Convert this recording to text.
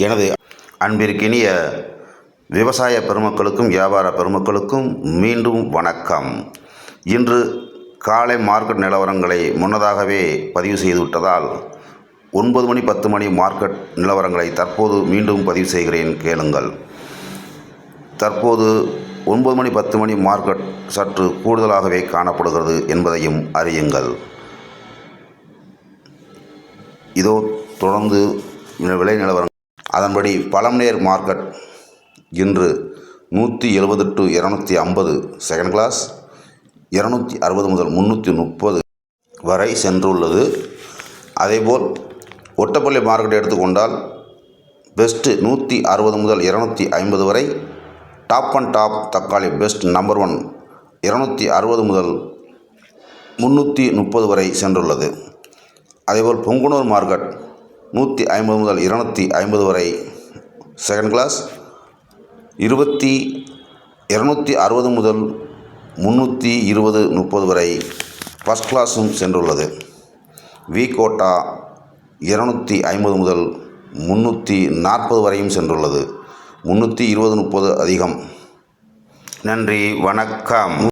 எனது அன்பிற்கினிய விவசாய பெருமக்களுக்கும் வியாபார பெருமக்களுக்கும் மீண்டும் வணக்கம். இன்று காலை மார்க்கெட் நிலவரங்களை முன்னதாகவே பதிவு செய்துவிட்டதால் ஒன்பது மணி பத்து மணி மார்க்கெட் நிலவரங்களை தற்போது மீண்டும் பதிவு செய்கிறேன் கேளுங்கள். தற்போது ஒன்பது மணி பத்து மணி மார்க்கெட் சற்று கூடுதலாகவே காணப்படுகிறது என்பதையும் அறியுங்கள். இதோ தொடர்ந்து விலை நிலவரங்கள் அதன்படி பழம்நேர் மார்க்கெட் இன்று நூற்றி எழுபது டு இரநூத்தி ஐம்பது செகண்ட் கிளாஸ் இரநூத்தி அறுபது முதல் முந்நூற்றி முப்பது வரை சென்றுள்ளது. அதேபோல் ஒட்டப்பள்ளி மார்க்கெட் எடுத்துக்கொண்டால் பெஸ்ட்டு நூற்றி அறுபது முதல் இரநூத்தி ஐம்பது வரை டாப் அண்ட் டாப் தக்காளி பெஸ்ட் நம்பர் ஒன் இரநூத்தி அறுபது முதல் முந்நூற்றி முப்பது வரை சென்றுள்ளது. அதேபோல் பொங்குனூர் மார்க்கெட் நூற்றி ஐம்பது முதல் இருநூற்றி ஐம்பது வரை செகண்ட் கிளாஸ் இருபத்தி இரநூத்தி அறுபது முதல் முந்நூற்றி இருபது முப்பது வரை ஃபஸ்ட் கிளாஸும் சென்றுள்ளது. வி கோட்டா இருநூற்றி ஐம்பது முதல் முந்நூற்றி நாற்பது வரையும் சென்றுள்ளது. முந்நூற்றி இருபது முப்பது அதிகம். நன்றி வணக்கம்.